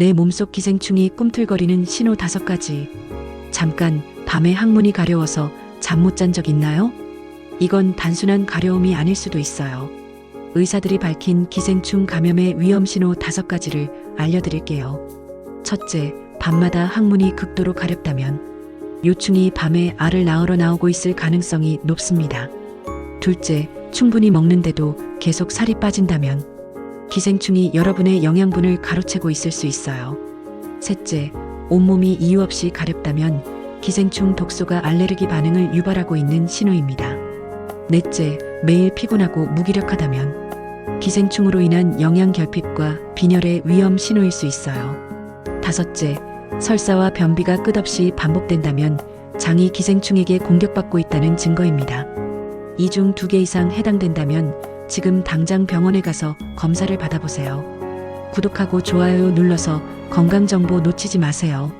내 몸속 기생충이 꿈틀거리는 신호 다섯 가지. 잠깐 밤에 항문이 가려워서 잠 못 잔 적 있나요? 이건 단순한 가려움이 아닐 수도 있어요. 의사들이 밝힌 기생충 감염의 위험 신호 다섯 가지를 알려드릴게요. 첫째, 밤마다 항문이 극도로 가렵다면 요충이 밤에 알을 낳으러 나오고 있을 가능성이 높습니다. 둘째, 충분히 먹는데도 계속 살이 빠진다면 기생충이 여러분의 영양분을 가로채고 있을 수 있어요. 셋째, 온몸이 이유 없이 가렵다면 기생충 독소가 알레르기 반응을 유발하고 있는 신호입니다. 넷째, 매일 피곤하고 무기력하다면 기생충으로 인한 영양 결핍과 빈혈의 위험 신호일 수 있어요. 다섯째, 설사와 변비가 끝없이 반복된다면 장이 기생충에게 공격받고 있다는 증거입니다. 이 중 두 개 이상 해당된다면 지금 당장 병원에 가서 검사를 받아보세요. 구독하고 좋아요 눌러서 건강 정보 놓치지 마세요.